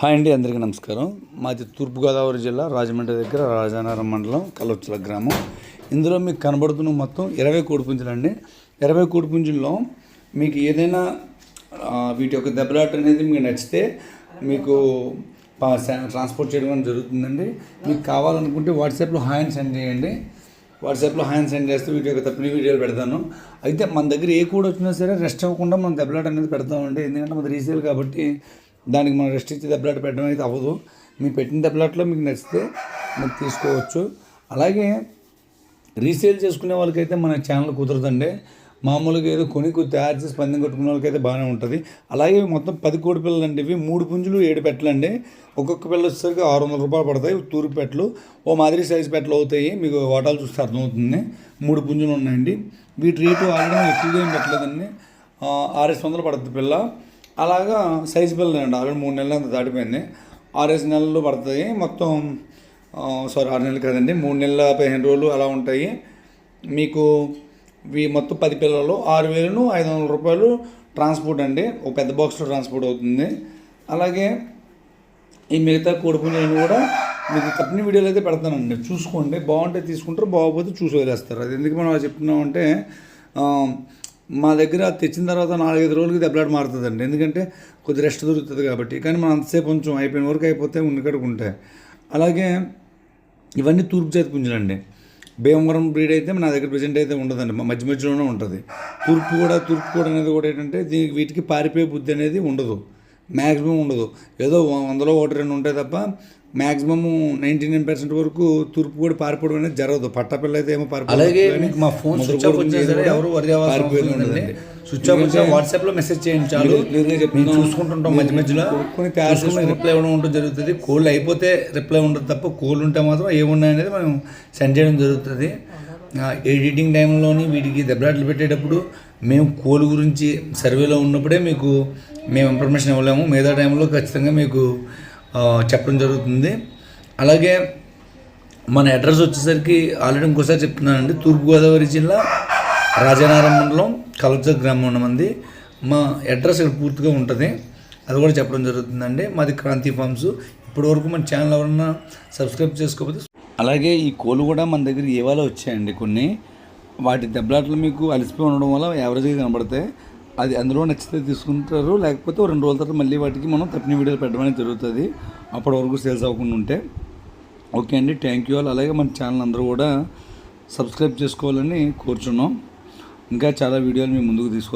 Hi అండి అందరికీ నమస్కారం. మాది తూర్పుగోదావరి జిల్లా రాజమండ్రి దగ్గర రాజానగరం మండలం కలవచ్చుల గ్రామం. ఇందులో మీకు కనబడుతున్న మొత్తం ఇరవై కోడిపుంజులు అండి ఇరవై కోడిపుంజుల్లో మీకు ఏదైనా వీటి యొక్క దెబ్బలాట అనేది మీకు నచ్చితే మీకు ట్రాన్స్పోర్ట్ చేయడం అనేది జరుగుతుందండి. మీకు కావాలనుకుంటే వాట్సాప్లో హాయ్ అని సెండ్ చేయండి. వాట్సాప్లో హ్యాండ్ సెండ్ చేస్తే వీటి యొక్క తప్పిన వీడియోలు పెడతాను. అయితే మన దగ్గర ఏ కూడా వచ్చినా సరే రెస్ట్ అవ్వకుండా మనం దెబ్బలాట అనేది పెడతామండి. ఎందుకంటే మనది రీసేల్ కాబట్టి దానికి మనం రెస్ట్ ఇచ్చి దెబ్బలాట పెట్టడం అయితే అవ్వదు. మీరు పెట్టిన దెబ్బలాటలో మీకు నచ్చితే మీరు తీసుకోవచ్చు. అలాగే రీసేల్ చేసుకునే వాళ్ళకైతే మన ఛానల్ కుదరదండి. మామూలుగా ఏదో కొని తయారు చేసి పందెం కట్టుకునే వాళ్ళకైతే బాగానే ఉంటుంది. అలాగే మొత్తం పది కోడి పిల్లలు అండి. ఇవి మూడు పుంజులు ఏడు పెట్టలండి ఒక్కొక్క పిల్ల వచ్చేసరికి ఆరు వందల రూపాయలు పడతాయి. తూరు పెట్టలు ఓ మాదిరి సైజు పెట్టలు అవుతాయి. మీకు వాటాలు చూస్తే అర్థమవుతుంది. మూడు పుంజులు ఉన్నాయండి. వీటి రేటు ఆల్రెడీ ఎక్కువగా ఏం పెట్టలేదండి. ఆ, ఆరేసి వందలు పడుతుంది పిల్ల. అలాగా సైజు పిల్లలు అండి ఆల్రెడీ మూడు నెలలు అంత దాటిపోయింది. ఆరేసి నెలలు పడుతుంది. మొత్తం సారీ ఆరు నెలలు కదండి. మూడు నెలల పదిహేను రోజులు అలా ఉంటాయి. మీకు ఇవి మొత్తం పది పిల్లలు. ఆరు వేలను ఐదు వందల రూపాయలు ట్రాన్స్పోర్ట్ అండి. ఒక పెద్ద బాక్స్లో ట్రాన్స్పోర్ట్ అవుతుంది. అలాగే ఈ మిగతా కోడిపుంజులను కూడా మీకు తప్పిన వీడియోలు అయితే పెడతానండి. చూసుకోండి. బాగుంటే తీసుకుంటారు బాగోపోతే చూసి వదిలేస్తారు. అది ఎందుకు మనం చెప్తున్నామంటే మా దగ్గర తెచ్చిన తర్వాత నాలుగైదు రోజులకి దెబ్బలాట మారుతుందండి. ఎందుకంటే కొద్ది రెస్ట్ దొరుకుతుంది కాబట్టి. కానీ మనం అంతసేపు కొంచెం అయిపోయిన వరకు అయిపోతే ఉన్నకడికి ఉంటాయి అలాగే ఇవన్నీ తూర్పు జాతి పుంజులండి. భీమవరం బ్రీడ్ అయితే నా దగ్గర ప్రజెంట్ అయితే ఉండదండి. మా మధ్య మధ్యలోనే ఉంటుంది. తూర్పు కూడా తూర్పు కూడా అనేది కూడా ఏంటంటే దీనికి వీటికి పారిపోయే బుద్ధి అనేది ఉండదు. మ్యాక్సిమం ఉండదు. ఏదో వందలో ఒకటి రెండు ఉంటాయి తప్ప మ్యాక్సిమం నైంటీ నైన్ పర్సెంట్ వరకు తూర్పు కూడా పారిపోవడం అనేది జరగదు. పట్టపిల్ల అయితే ఏమో అలాగే మీకు మా ఫోన్ స్విచ్ ఆఫ్ ఎవరు. స్విచ్ ఆఫ్ వాట్సాప్లో మెసేజ్ చేయండి చాలు. మేము. చూసుకుంటుంటాం మధ్య మధ్యలో. కొన్ని తయారు చూసుకుని రిప్లై ఇవ్వడం జరుగుతుంది. కోళ్ళు అయిపోతే రిప్లై ఉండదు తప్ప కోళ్ళు ఉంటే మాత్రం ఏమున్నాయి అనేది మనం సెండ్ చేయడం జరుగుతుంది. ఎడిటింగ్ టైంలోని వీటికి దెబ్బలాటలు పెట్టేటప్పుడు మేము కోళ్ళు గురించి సర్వేలో ఉన్నప్పుడే మీకు మేము ఇన్ఫర్మేషన్ ఇవ్వలేము. మిగతా టైంలో ఖచ్చితంగా మీకు చెప్పడం జరుగుతుంది. అలాగే మన అడ్రస్ వచ్చేసరికి ఆల్రెడీ ఇంకోసారి చెప్తున్నానండి. తూర్పుగోదావరి జిల్లా రాజనారాయణ మండలం కలచ గ్రామం ఉన్నమంది మా అడ్రస్ ఇక్కడ పూర్తిగా ఉంటుంది. అది కూడా చెప్పడం జరుగుతుందండి. మాది క్రాంతి ఫార్మ్స్. ఇప్పటి వరకు మన ఛానల్ ఎవరన్నా సబ్స్క్రైబ్ చేసుకోకపోతే అలాగే ఈ కోళ్ళు కూడా మన దగ్గర ఏవాలో వచ్చాయండి కొన్ని. వాటి దెబ్బలాట్లు మీకు అలసిపోయి ఉండడం వల్ల యావరేజ్గా కనబడతాయి. అది అందులో నచ్చితే తీసుకుంటారు లేకపోతే రెండు రోజుల తర్వాత మళ్ళీ వాటికి మనం తప్పిన వీడియోలు పెట్టడం అనేది జరుగుతుంది. అప్పటి వరకు సేల్స్ అవ్వకుండా ఉంటే. ఓకే అండి థ్యాంక్ యూ ఆల్ అలాగే మన ఛానల్ అందరూ కూడా సబ్స్క్రైబ్ చేసుకోవాలని కోరుచున్నాం. ఇంకా చాలా వీడియోలు మేము ముందుకు తీసుకోవాలి